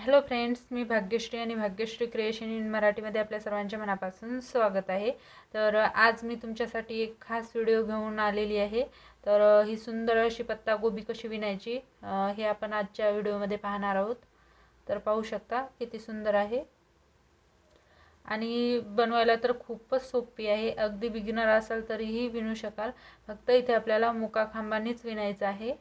Hello friends मी भाग्यश्री आणि Bhagyashree creation in मराठीमध्ये आपल्या सर्वांच्या मनापासून स्वागत आहे. तर आज मी तुमच्यासाठी एक खास व्हिडिओ घेऊन आलेली आहे. तर ही सुंदर अशी पत्तागोबी कशी विणायची हे आपण आजच्या व्हिडिओमध्ये पाहणार आहोत. तर पाहू शकता किती सुंदर आहे. आणि बनवायला तर खूपच सोपी आहे. अगदी बिगिनर असाल तरीही विणू शकाल. फक्त इथे आपल्याला मुका खांबानीच विणायचं आहे.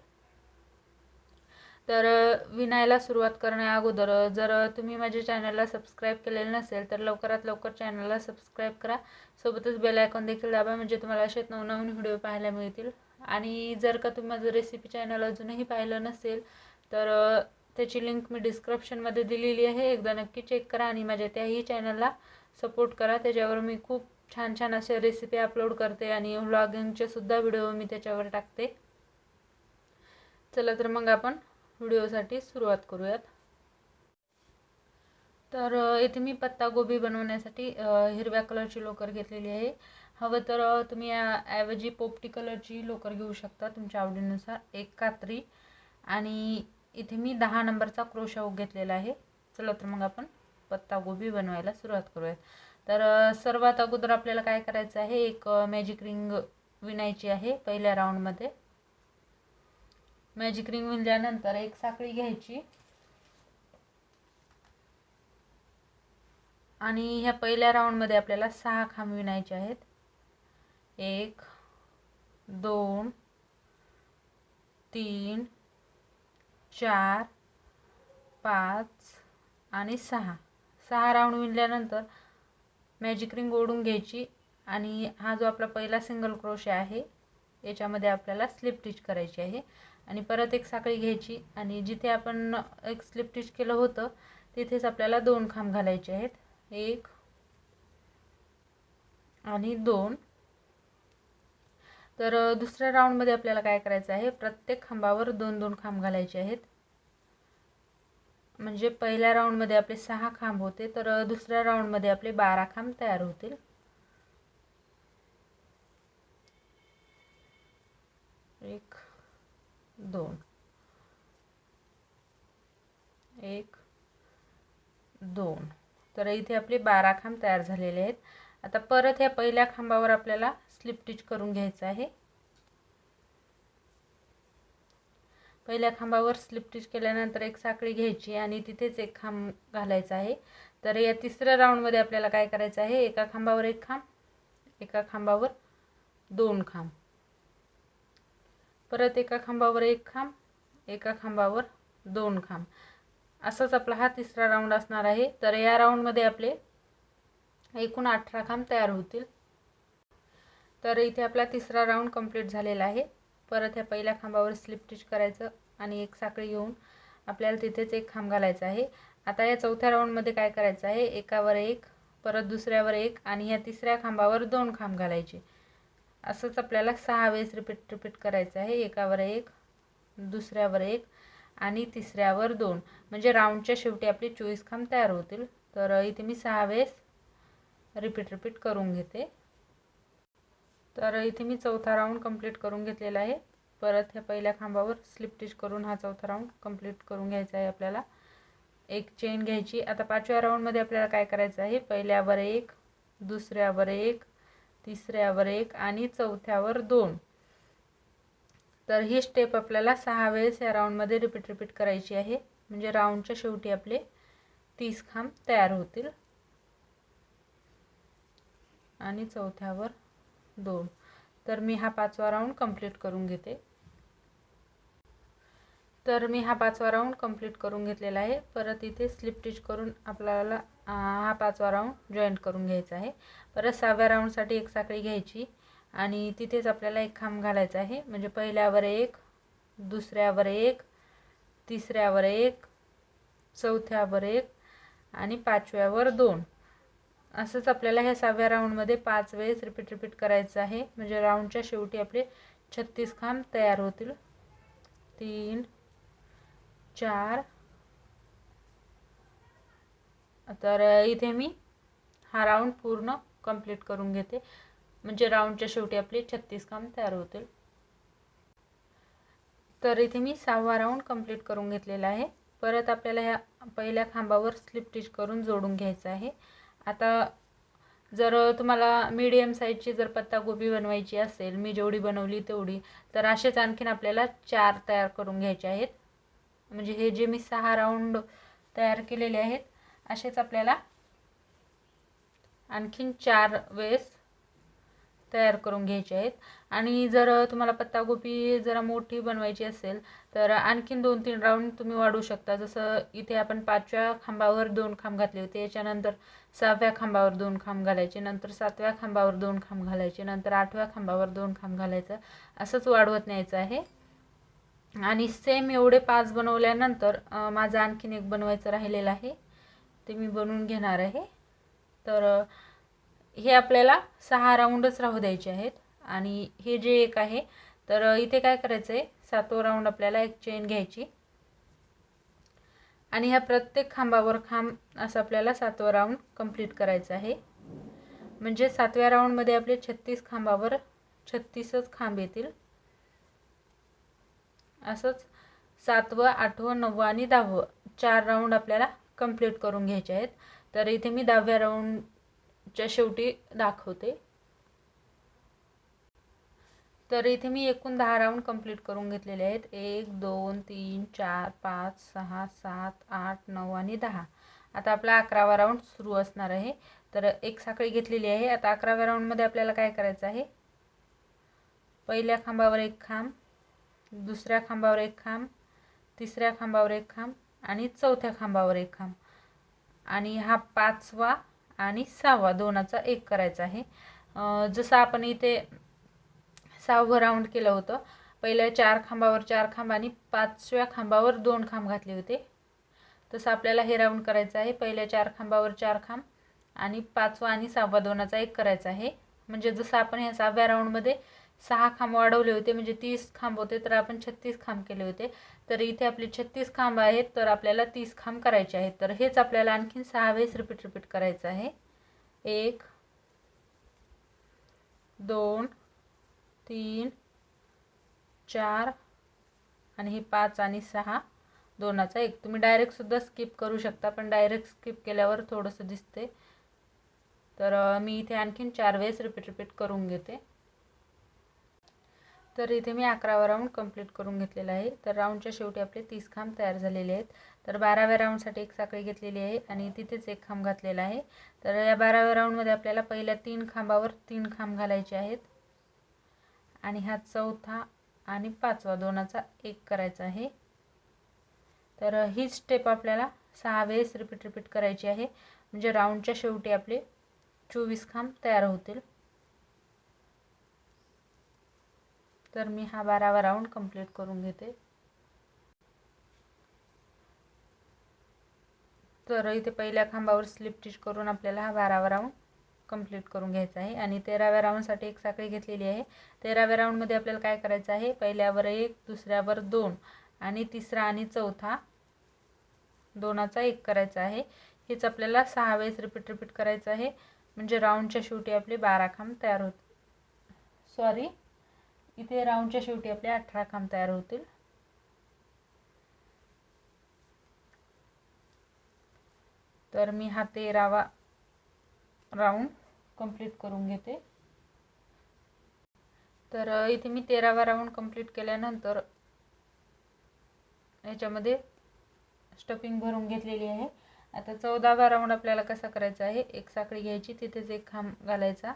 तर विणायला सुरुवात करण्या अगोदर जर तुम्ही माझ्या चॅनलला सबस्क्राईब केलेलं नसेल तर लवकरात लवकर चॅनलला सबस्क्राईब करा. सोबतच बेल आयकॉन देखील दाबा म्हणजे तुम्हाला असे नवनवीन व्हिडिओ पाहायला मिळतील. आणि जर का तुम्ही माझं रेसिपी चॅनल अजूनही पाहिलं नसेल तर त्याची लिंक मी डिस्क्रिप्शनमध्ये दिलेली आहे. एकदा नक्की चेक करा आणि माझ्या त्याही चॅनलला सपोर्ट करा. त्याच्यावर मी खूप छान छान असे रेसिपी अपलोड करते आणि व्लॉगिंगचे सुद्धा व्हिडिओ मी त्याच्यावर टाकते. चला तर मग आपण व्हिडिओसाठी सुरुवात करूयात. तर इथे मी पत्तागोबी बनवण्यासाठी हिरव्या कलरची लोकर घेतलेली आहे. हवं तर तुम्ही ऐवजी पोपटी कलरची लोकर घेऊ शकता तुमच्या आवडीनुसार. एक कात्री आणि इथे मी दहा नंबरचा क्रोशा घेतलेला आहे. चला तर मग आपण पत्तागोबी बनवायला सुरुवात करूयात. तर सर्वात अगोदर आपल्याला काय करायचं आहे? एक मॅजिक रिंग विणायची आहे पहिल्या राऊंडमध्ये मॅजिक रिंग विणल्यानंतर एक साखळी घ्यायची. आणि ह्या पहिल्या राऊंडमध्ये आपल्याला सहा खांब विणायचे आहेत. एक दोन तीन चार पाच आणि सहा. सहा राऊंड विणल्यानंतर मॅजिक रिंग ओढून घ्यायची. आणि हा जो आपला पहिला सिंगल क्रोशे आहे याच्यामध्ये आपल्याला स्लिप टिच करायची आहे. आणि परत एक साखळी घ्यायची. आणि जिथे आपण एक स्लिप टिच केलं होतं तिथेच आपल्याला दोन खांब घालायचे आहेत. एक आणि दोन. तर दुसऱ्या राऊंडमध्ये आपल्याला काय करायचं आहे? प्रत्येक खांबावर दोन दोन खांब घालायचे आहेत. म्हणजे पहिल्या राऊंडमध्ये आपले सहा खांब होते तर दुसऱ्या राऊंडमध्ये आपले बारा खांब तयार होतील. एक दोन. एक दोन. तर इथे आपले बारा खांब तयार झालेले आहेत. आता परत ह्या पहिल्या खांबावर आपल्याला स्लिप स्टिच करून घ्यायचं आहे. पहिल्या खांबावर स्लिप टिच केल्यानंतर एक साखळी घ्यायची आणि तिथेच एक खांब घालायचा आहे. तर या तिसऱ्या राऊंडमध्ये आपल्याला काय करायचं आहे? एका खांबावर एक खांब एका खांबावर दोन खांब. परत एका खांबावर एक खांब एका खांबावर दोन खांब. असंच आपला हा तिसरा राऊंड असणार आहे. तर या राऊंडमध्ये आपले एकूण अठरा खांब तयार होतील. तर इथे आपला तिसरा राऊंड कंप्लीट झालेला आहे. परत ह्या पहिल्या खांबावर स्लिप टिच करायचं आणि एक साखळी घेऊन आपल्याला तिथेच एक खांब घालायचा आहे. आता या चौथ्या राऊंडमध्ये काय करायचं आहे? एकावर एक परत दुसऱ्यावर एक आणि ह्या तिसऱ्या खांबावर दोन खांब घालायचे. असंच आपल्याला सहा वेळेस रिपीट रिपीट करायचं आहे. एकावर एक दुसऱ्यावर एक आणि तिसऱ्यावर दोन. म्हणजे राऊंडच्या शेवटी आपली चोवीस खांब तयार होतील. तर इथे मी सहा वेळेस रिपीट रिपीट करून घेते. तर इथे मी चौथा राऊंड कंप्लीट करून घेतलेला आहे. परत ह्या पहिल्या खांबावर स्लिप स्टिच करून हा चौथा राऊंड कंप्लीट करून घ्यायचा आहे आपल्याला. एक चेन घ्यायची. आता पाचव्या राऊंडमध्ये आपल्याला काय करायचं आहे? पहिल्यावर एक दुसऱ्यावर एक तिसऱ्यावर एक आणि चौथ्यावर दोन. तर ही स्टेप आपल्याला सहा वेळेस या राऊंडमध्ये रिपीट रिपीट करायची आहे. म्हणजे राऊंडच्या शेवटी आपले तीस खांब तयार होतील. आणि चौथ्यावर दोन. तर मी हा पाचवा राऊंड कंप्लीट करून घेते. तर मी हा पाचवा राऊंड कंप्लीट करून घेतलेला आहे. परत इथे स्लिप टिच करून आपल्याला हा पाचवा राऊंड जॉईंट करून घ्यायचा आहे. परत सहाव्या राऊंडसाठी एक साखळी घ्यायची. आणि तिथेच आपल्याला एक खांब घालायचा आहे. म्हणजे पहिल्यावर एक दुसऱ्यावर एक तिसऱ्यावर एक चौथ्यावर एक आणि पाचव्यावर दोन. असंच आपल्याला ह्या सहाव्या राऊंडमध्ये पाच वेळेस रिपीट रिपीट करायचं आहे. म्हणजे राऊंडच्या शेवटी आपले छत्तीस खांब तयार होतील. तीन चार तर इथे मी हा राऊंड पूर्ण कंप्लीट करून घेते. म्हणजे राऊंडच्या शेवटी आपले छत्तीस काम तयार होतील. तर इथे मी सहावा राऊंड कंप्लीट करून घेतलेला आहे. परत आपल्याला ह्या पहिल्या खांबावर स्लिप स्टिच करून जोडून घ्यायचं आहे. आता जर तुम्हाला मीडियम साईजची जर पत्तागोबी बनवायची असेल मी जेवढी बनवली तेवढी तर असेच आणखीन आपल्याला चार तयार करून घ्यायचे आहेत. म्हणजे हे जे मी सहा राऊंड तयार केलेले आहेत असेच आपल्याला आणखीन चार वेळेस तयार करून घ्यायचे आहेत. आणि जर तुम्हाला पत्तागोबी जरा मोठी बनवायची असेल तर आणखीन दोन तीन राऊंड तुम्ही वाढवू शकता. जसं इथे आपण पाचव्या खांबावर दोन खांब घातले होते याच्यानंतर सहाव्या खांबावर दोन खांब घालायचे नंतर सातव्या खांबावर दोन खांब घालायचे नंतर आठव्या खांबावर दोन खांब घालायचं. असंच वाढवत न्यायचं आहे. आणि सेम एवढे पाच बनवल्यानंतर माझं आणखीन एक बनवायचं राहिलेलं आहे. ते मी बनवून घेणार आहे. तर हे आपल्याला सहा राऊंडच राहू द्यायचे आहेत. आणि हे जे एक आहे तर इथे काय करायचं आहे? सातवं राऊंड आपल्याला एक चेन घ्यायची. आणि ह्या प्रत्येक खांबावर खांब असं आपल्याला सातवं राऊंड कंप्लीट करायचं आहे. म्हणजे सातव्या राऊंडमध्ये आपले छत्तीस खांबावर छत्तीसच खांब येतील. असंच सातवं आठवं नववं आणि दहावं चार राऊंड आपल्याला कंप्लीट करून घ्यायचे आहेत. तर इथे मी दहाव्या राऊंडच्या शेवटी दाखवते. तर इथे मी एकूण दहा राऊंड कंप्लीट करून घेतलेले आहेत. एक दोन तीन चार पाच सहा सात आठ नऊ आणि दहा. आता आपला अकरावा राऊंड सुरू असणार आहे. तर एक साखळी घेतलेली आहे. आता अकराव्या राऊंडमध्ये आपल्याला काय करायचं आहे? पहिल्या खांबावर एक खांब दुसऱ्या खांबावर एक खांब तिसऱ्या खांबावर एक खांब आणि चौथ्या खांबावर एक खांब. आणि हा पाचवा आणि सहावा दोनाचा एक करायचा आहे. जसं आपण इथे सहावं राऊंड केलं होतं पहिल्या चार खांबावर चार खांब आणि पाचव्या खांबावर दोन खांब घातले होते. तसं आपल्याला हे राऊंड करायचं आहे. पहिल्या चार खांबावर चार खांब आणि पाचवा आणि सहावा दोनाचा एक करायचा आहे. म्हणजे जसं आपण ह्या सहाव्या राऊंडमध्ये सहा खांब वाढवले होते म्हणजे तीस खांब होते तर आपण छत्तीस खांब केले होते. तर इथे आपले छत्तीस खांब आहेत तर आपल्याला तीस खांब करायचे आहेत. तर हेच आपल्याला आणखीन सहा वेळेस रिपीट रिपीट करायचं आहे. एक दोन तीन चार आणि हे पाच आणि सहा. दोनाचा एक. तुम्ही डायरेक्टसुद्धा स्किप करू शकता पण डायरेक्ट स्किप केल्यावर थोडंसं दिसते तर मी इथे आणखीन चार वेळेस रिपीट रिपीट करून घेते. तर इथे मी अकरावा राऊंड कंप्लीट करून घेतलेला आहे. तर राऊंडच्या शेवटी आपले तीस खांब तयार झालेले आहेत. तर बाराव्या राऊंडसाठी एक साखळी घेतलेली आहे आणि तिथेच एक खांब घातलेला आहे. तर या बाराव्या राऊंडमध्ये आपल्याला पहिल्या तीन खांबावर तीन खांब घालायचे आहेत. आणि हा चौथा आणि पाचवा दोनाचा एक करायचा आहे. तर हीच स्टेप आपल्याला सहा वेळेस रिपीट रिपीट करायची आहे. म्हणजे राऊंडच्या शेवटी आपले चोवीस खांब तयार होतील. तर मी हा बारावा राऊंड कंप्लीट करून घेते. तर इथे पहिल्या खांबावर स्लिप स्टिच करून आपल्याला हा बारावा राऊंड कंप्लीट करून घ्यायचा आहे. आणि तेराव्या राऊंडसाठी एक साखळी घेतलेली आहे. तेराव्या राऊंडमध्ये आपल्याला काय करायचं आहे? पहिल्यावर एक दुसऱ्यावर दोन आणि तिसरा आणि चौथा दोनाचा एक करायचा आहे. हेच आपल्याला सहा वेळेस रिपीट रिपीट करायचं आहे. म्हणजे राऊंडच्या शेवटी आपले बारा खांब तयार होत सॉरी इथे राऊंडच्या शेवटी आपले अठरा खांब तयार होतील. तर मी हा तेरावा राऊंड कंप्लीट करून घेते. तर इथे मी तेरावा राऊंड कंप्लीट केल्यानंतर याच्यामध्ये स्टफिंग भरून घेतलेली आहे. आता चौदावा राऊंड आपल्याला कसा करायचा आहे? एक साखळी घ्यायची तिथेच एक खांब घालायचा.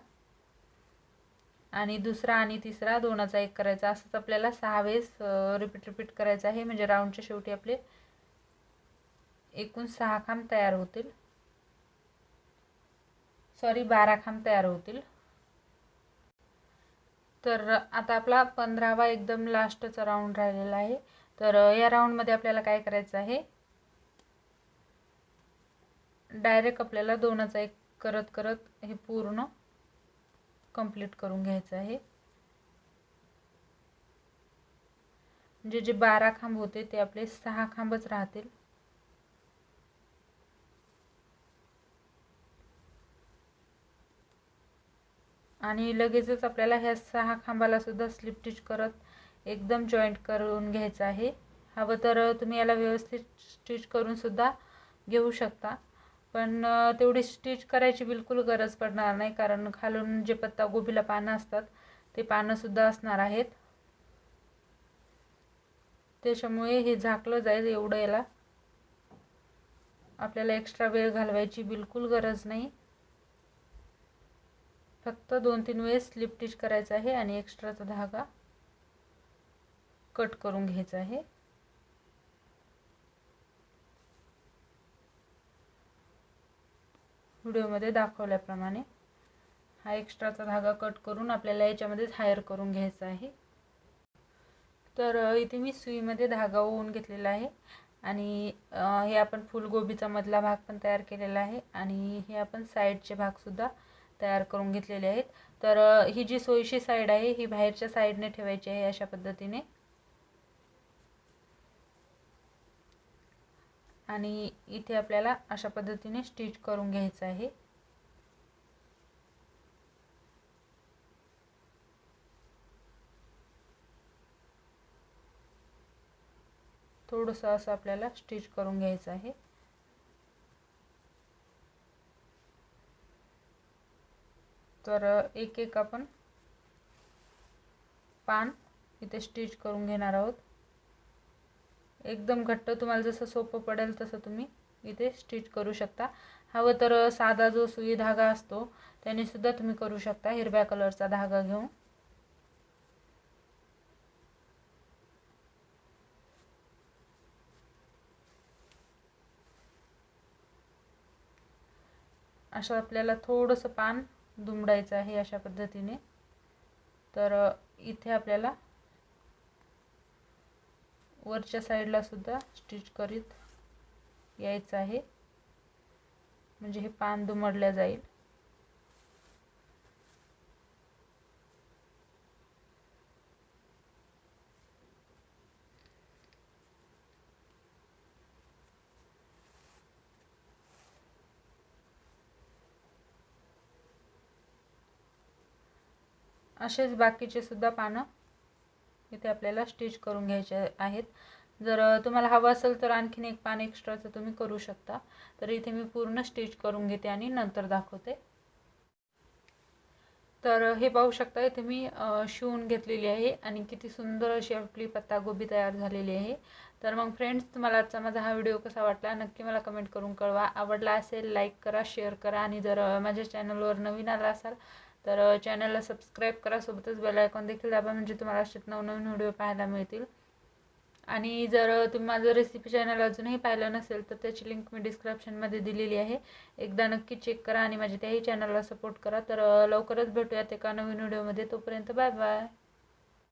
आणि दुसरा आणि तिसरा दोनाचा एक करायचा. असंच आपल्याला सहा वेळेस रिपीट रिपीट करायचं आहे. म्हणजे राऊंडच्या शेवटी आपले एकूण सहा खांब तयार होतील. सॉरी बारा खांब तयार होतील. तर आता आपला पंधरावा एकदम लास्टचा राऊंड राहिलेला आहे. तर या राऊंडमध्ये आपल्याला काय करायचं आहे? डायरेक्ट आपल्याला दोनाचा एक करत करत हे पूर्ण कंप्लीट करून घ्यायचं आहे. म्हणजे जे बारा खांब होते ते आपले सहा खांबच राहतील. आणि लगेचच आपल्याला ह्या सहा खांबाला सुद्धा स्लिप स्टिच करत एकदम जॉईंट करून घ्यायचं आहे. हवं तर तुम्ही याला व्यवस्थित स्टिच करून सुद्धा घेऊ शकता. पण तेवढी स्टिच करायची बिलकुल गरज पडणार नाही. कारण खालून जे पत्ता गोबीला पानं असतात ते पानंसुद्धा असणार आहेत. त्याच्यामुळे हे झाकलं जाईल एवढं याला आपल्याला एक्स्ट्रा वेळ घालवायची बिलकुल गरज नाही. फक्त दोन तीन वेळेस स्लिप टिच करायचं आहे आणि एक्स्ट्राचा धागा कट करून घ्यायचा आहे. व्हिडिओमध्ये दाखवल्याप्रमाणे हा एक्स्ट्राचा धागा कट करून आपल्याला याच्यामध्येच हायर करून घ्यायचा आहे. तर इथे मी सुईमध्ये धागा ओवून घेतलेला आहे आणि हे आपण फुलगोबीचा मधला भाग पण तयार केलेला आहे आणि हे आपण साईडचे भागसुद्धा तयार करून घेतलेले आहेत. तर ही जी सोयीची साईड आहे ही बाहेरच्या साईडने ठेवायची आहे अशा पद्धतीने. आणि इथे आपल्याला अशा पद्धतीने स्टिच करून घ्यायचं आहे. थोडंसं असं आपल्याला स्टिच करून घ्यायचं आहे. तर एक एक आपण पान इथे स्टिच करून घेणार आहोत. एकदम घट्ट. तुम्हाला जसं सोपं पडेल तसं तुम्ही इथे स्टिच करू शकता. हवं तर साधा जो सुई धागा असतो त्याने सुद्धा तुम्ही करू शकता. हिरव्या कलरचा धागा घेऊन. असं आपल्याला थोडंसं पान दुमडायचं आहे अशा पद्धतीने. तर इथे आपल्याला वरच्या साईडला सुद्धा स्टिच करीत यायचं आहे. म्हणजे हे पान दुमडल्या जाईल. असेच बाकीचे सुद्धा पानं इथे आपल्याला स्टिच करून घ्यायचे आहेत. जर तुम्हाला हवं असेल तर आणखीन एक पान एक्स्ट्राचं तुम्ही करू शकता. तर इथे मी पूर्ण स्टिच करून घेते आणि नंतर दाखवते. तर हे पाहू शकता इथे मी शिवून घेतलेली आहे आणि किती सुंदर अशी आपली पत्तागोबी तयार झालेली आहे. तर मग फ्रेंड्स तुम्हाला आजचा माझा हा व्हिडिओ कसा वाटला नक्की मला कमेंट करून कळवा. आवडला असेल लाईक करा शेअर करा आणि जर माझ्या चॅनलवर नवीन आला असाल तर चॅनलला सबस्क्राईब करा. सोबतच बेल आयकॉन देखील दाबा म्हणजे तुम्हाला असेच नवनवीन व्हिडिओ पाहायला मिळतील. आणि जर तुम्ही माझं रेसिपी चॅनल अजूनही पाहिलं नसेल तर त्याची लिंक मी डिस्क्रिप्शनमध्ये दिलेली आहे. एकदा नक्की चेक करा आणि माझ्या त्याही चॅनलला सपोर्ट करा. तर लवकरच भेटूयात एका नवीन व्हिडिओमध्ये तोपर्यंत बाय बाय